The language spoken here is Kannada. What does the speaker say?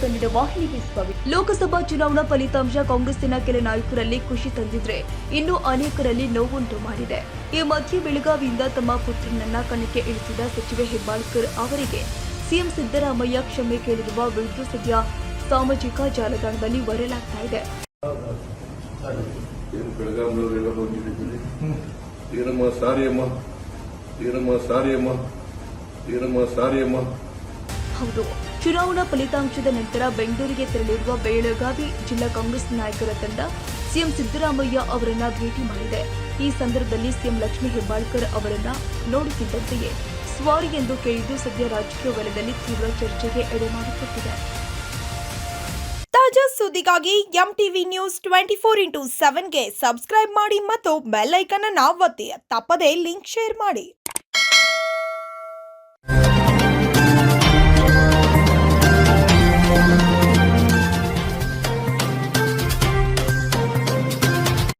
ಕನ್ನಡ ವಾಹಿನಿಗೆ ಸ್ವಾಗತ. ಲೋಕಸಭಾ ಚುನಾವಣಾ ಫಲಿತಾಂಶ ಕಾಂಗ್ರೆಸ್ಸಿನ ಕೆಲ ನಾಯಕರಲ್ಲಿ ಖುಷಿ ತಂದಿದ್ರೆ ಇನ್ನು ಅನೇಕರಲ್ಲಿ ನೋವುಂಟು ಮಾಡಿದೆ. ಈ ಮಧ್ಯೆ ಬೆಳಗಾವಿಯಿಂದ ತಮ್ಮ ಪುತ್ರನನ್ನ ಕಣಕ್ಕೆ ಇಳಿಸಿದ ಸಚಿವೆ ಹೆಬ್ಬಾಳ್ಕರ್ ಅವರಿಗೆ ಸಿಎಂ ಸಿದ್ದರಾಮಯ್ಯ ಕ್ಷಮೆ ಕೇಳಿರುವ ವಿಡಿಯೋ ಸದ್ಯ ಸಾಮಾಜಿಕ ಜಾಲತಾಣದಲ್ಲಿ ವೈರಲ್ ಆಗ್ತಾ ಇದೆ ಏನಮ್ಮ ಏನಮ್ಮ ಏನಮ್ಮ ಹೌದು. ಚುನಾವಣಾ ಫಲಿತಾಂಶದ ನಂತರ ಬೆಂಗಳೂರಿಗೆ ತೆರಳಿರುವ ಬೆಳಗಾವಿ ಜಿಲ್ಲಾ ಕಾಂಗ್ರೆಸ್ ನಾಯಕರ ತಂಡ ಸಿಎಂ ಸಿದ್ದರಾಮಯ್ಯ ಅವರನ್ನ ಭೇಟಿ ಮಾಡಿದೆ. ಈ ಸಂದರ್ಭದಲ್ಲಿ ಸಿಎಂ ಲಕ್ಷ್ಮೀ ಹೆಬ್ಬಾಳ್ಕರ್ ಅವರನ್ನ ನೋಡುತ್ತಿದ್ದಂತೆಯೇ ಸ್ವಾರಿ ಎಂದು ಕೇಳಿದ್ದು ಸದ್ಯ ರಾಜಕೀಯ ವಲಯದಲ್ಲಿ ತೀವ್ರ ಚರ್ಚೆಗೆ ಎಡೆ ಮಾಡಿಕೊಟ್ಟಿದೆ ತಾಜಾ ಸುದ್ದಿಗಾಗಿ M TV news twenty four into ಸೆವೆನ್ಗೆ subscribe ಮಾಡಿ ಮತ್ತು ಬೆಲ್ ಐಕನ್ ಅನ್ನು ಒತ್ತಿ. ತಪ್ಪದೇ ಲಿಂಕ್ ಶೇರ್ ಮಾಡಿ.